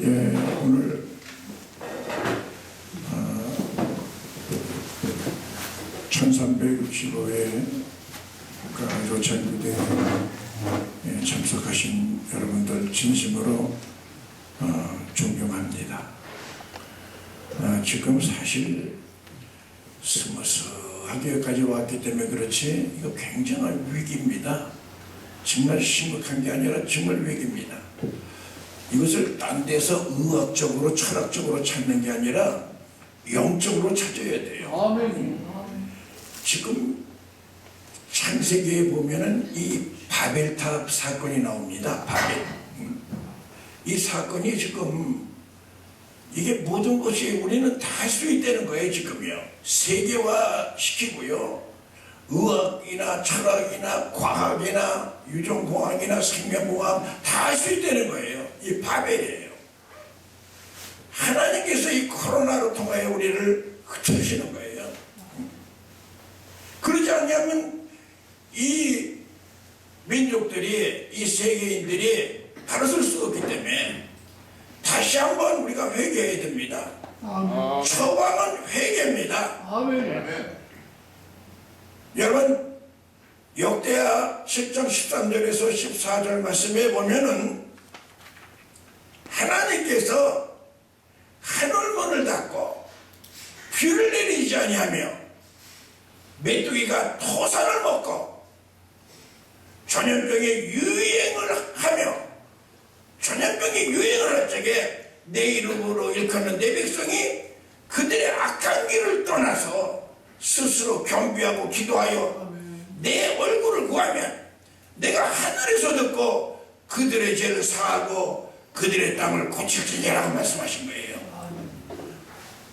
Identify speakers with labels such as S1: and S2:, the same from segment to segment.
S1: 예, 오늘 아, 1365회 그 요찬부대에 예, 참석하신 여러분들 진심으로 어, 존경합니다. 아, 지금 사실 스무스하게까지 왔기 때문에 그렇지 이거 굉장한 위기입니다. 정말 심각한 게 아니라 정말 위기입니다. 이것을 딴 데서 의학적으로 철학적으로 찾는 게 아니라 영적으로 찾아야 돼요.
S2: 아멘.
S1: 지금 창세기에 보면은 이 바벨탑 사건이 나옵니다. 바벨. 음. 이 사건이 지금 이게 모든 것이 우리는 다 할 수 있다는 거예요 지금요. 세계화 시키고요. 의학이나 철학이나 과학이나 유전공학이나 생명공학 다 할 수 있다는 거예요. 이 바벨이에요. 하나님께서 이 코로나로 통하여 우리를 흩으시는 거예요. 그러지 않냐면 이 민족들이 이 세계인들이 가로설 수 없기 때문에 다시 한번 우리가 회개해야 됩니다.
S2: 아멘.
S1: 처방은 회개입니다.
S2: 아멘.
S1: 여러분 역대하 7장 13절에서 14절 말씀에 보면은 하나님께서 하늘문을 닫고 비를 내리지 아니하며 메뚜기가 토산을 먹고 전염병의 유행을 하며 전염병이 유행을 할 적에 내 이름으로 일컫는 내 백성이 그들의 악한 길을 스스로 경비하고 기도하여 내 얼굴을 구하면 내가 하늘에서 듣고 그들의 죄를 사하고 그들의 땅을 고칠 테니라고 말씀하신 거예요.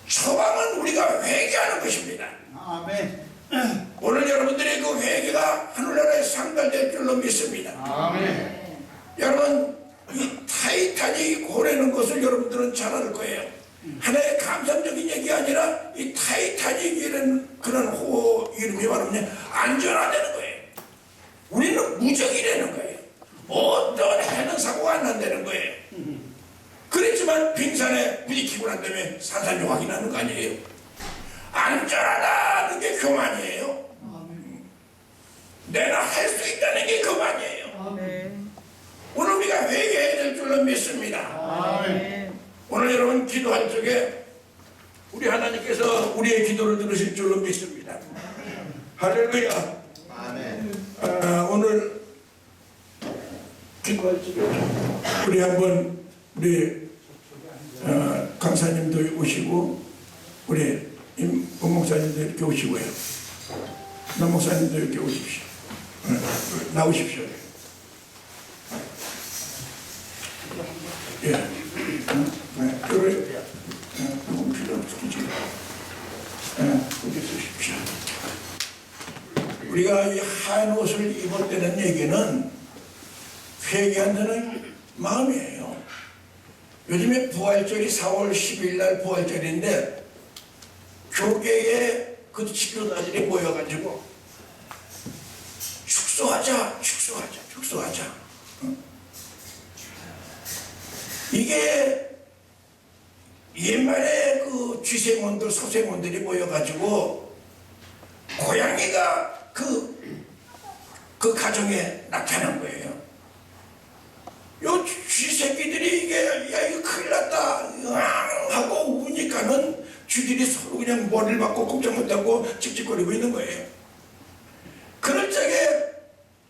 S1: 처방은 우리가 회개하는 것입니다.
S3: 아멘.
S1: 오늘 여러분들의 그 회개가 하늘나라에 상달될 줄로 믿습니다.
S2: 아멘.
S1: 여러분 이 타이탄이 고래는 것을 여러분들은 잘 알 거예요. 하나의 감상적인 얘기 아니라 이 타이타닉이라는 그런 호호 이름이 말하면 안전하다는 거예요. 우리는 무적이라는 거예요. 어떤 해는 사고가 안 난다는 거예요. 그랬지만 빙산에 부딪히고 난 다음에 산산조각이 나는 거 아니에요. 안전하다는 게 교만이에요. 내가 할 수 있다는 게 교만이에요. 오늘 우리가 회개해야 될 줄로 믿습니다.
S2: 아멘.
S1: 오늘 여러분 기도할 적에 우리 하나님께서 우리의 기도를 들으실 줄로 믿습니다. 할렐루야.
S3: 아멘.
S1: 아, 오늘 기도할 적에 우리 한번 우리 어, 강사님도 오시고 우리 임 목사님도 이렇게 오시고요. 남 목사님도 이렇게 오십시오. 어, 나오십시오. 예. 어, 네. 그래. 어, 그건 필요 없어. 지금. 예, 거기 쓰십시오. 우리가 이 하얀 옷을 입을 때는 얘기는 회개한다는 마음이에요. 요즘에 부활절이 4월 10일 날 부활절인데 교계에 그 지도자들이 모여가지고 축소하자, 축소하자, 축소하자. 어? 이게 옛말에 그 쥐생원들, 소생원들이 모여가지고 고양이가 그, 그 가정에 나타난 거예요. 요 쥐새끼들이 이게, 야, 이거 큰일 났다. 으앙 하고 우니까는 쥐들이 서로 그냥 머리를 받고 꼼짝 못하고 찝찝거리고 있는 거예요. 그럴 적에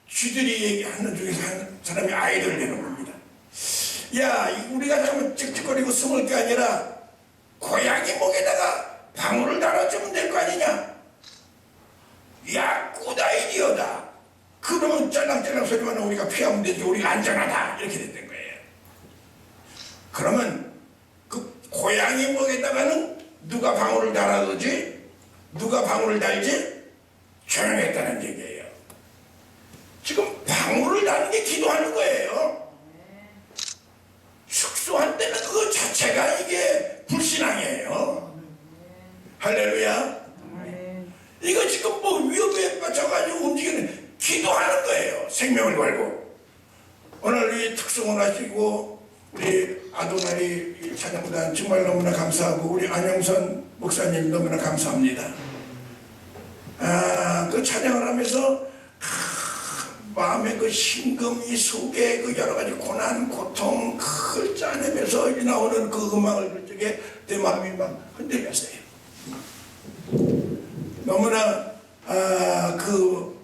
S1: 쥐들이 얘기하는 중에서 한 사람이 아이를 내는 겁니다. 야, 이 우리가 잘못 찝찝거리고 숨을 게 아니라 고양이 목에다가 방울을 달아주면 될 거 아니냐? 야, 꾸다이디어다. 그러면 짤랑짤랑 소리만 우리가 피하면 되지. 우리가 안전하다. 이렇게 됐던 거예요. 그러면 그 고양이 목에다가는 누가 방울을 달아두지? 누가 방울을 달지? 조용했다는 얘기예요. 지금 방울을 다는 게 기도하는 거예요. 숙소할 때는 그거 자체가 이게 불신앙이에요. 할렐루야. 이거 지금 뭐 위협에 빠져가지고 움직이는 걸고. 오늘 이 특성을 하시고 우리 아도나이 이 찬양단 정말 너무나 감사하고 우리 안영선 목사님 너무나 감사합니다. 아, 그 찬양을 하면서 크, 마음의 그 심금 이 속에 그 여러 가지 고난, 고통 그걸 짜내면서 이 나오는 그 음악을 들 적에 내 마음이 막 흔들렸어요. 너무나 아, 그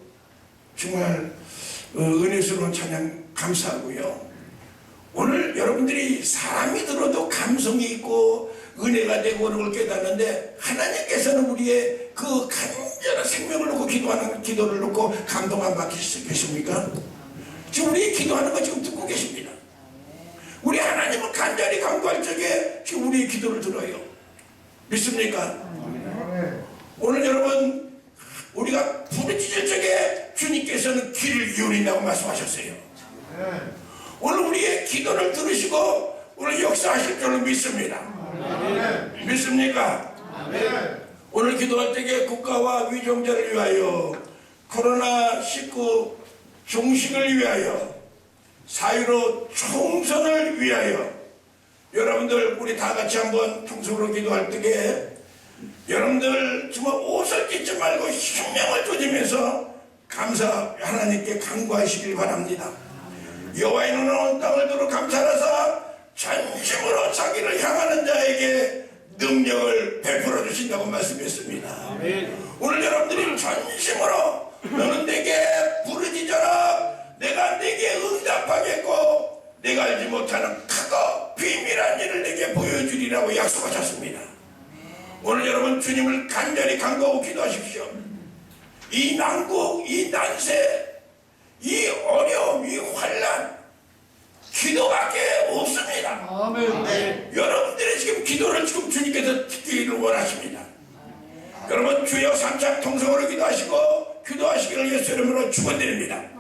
S1: 정말 어, 은혜스러운 찬양 감사하고요. 오늘 여러분들이 사람이 들어도 감성이 있고 은혜가 되고 그런 걸 깨닫는데 하나님께서는 우리의 그 간절한 생명을 놓고 기도하는 기도를 놓고 감동 안 계십니까? 지금 우리 기도하는 거 지금 듣고 계십니다. 우리 하나님은 간절히 간구할 적에 지금 우리의 기도를 들어요. 믿습니까? 오늘 여러분 우리가 부르짖을 적에 주님께서는 기울인다고 말씀하셨어요. 오늘 우리의 기도를 들으시고 오늘 역사하실 줄로 믿습니다. 믿습니까? 오늘 기도할 때에 국가와 위종자를 위하여 코로나19 종식을 위하여 사유로 총선을 위하여 여러분들 우리 다 같이 한번 통성으로 기도할 때에 여러분들 정말 옷을 찢지 말고 혁명을 조지면서 감사 하나님께 간구하시길 바랍니다. 여호와의 눈은 온 땅을 두루 감찰하사 전심으로 자기를 향하는 자에게 능력을 베풀어 주신다고 말씀했습니다. 오늘 여러분들이 전심으로 너는 내게 부르짖어라 내가 내게 응답하겠고 내가 알지 못하는 크고 비밀한 일을 내게 보여주리라고 약속하셨습니다. 오늘 여러분 주님을 간절히 간구하고 기도하십시오. 이 난국, 이 난세, 이 어려움, 이 환란 기도밖에 없습니다.
S2: 아멘.
S1: 여러분들의 지금 기도를 지금 주님께서 듣기를 원하십니다. 여러분 주여 삼창 통성으로 기도하시고 기도하시기를 예수 이름으로 축원드립니다.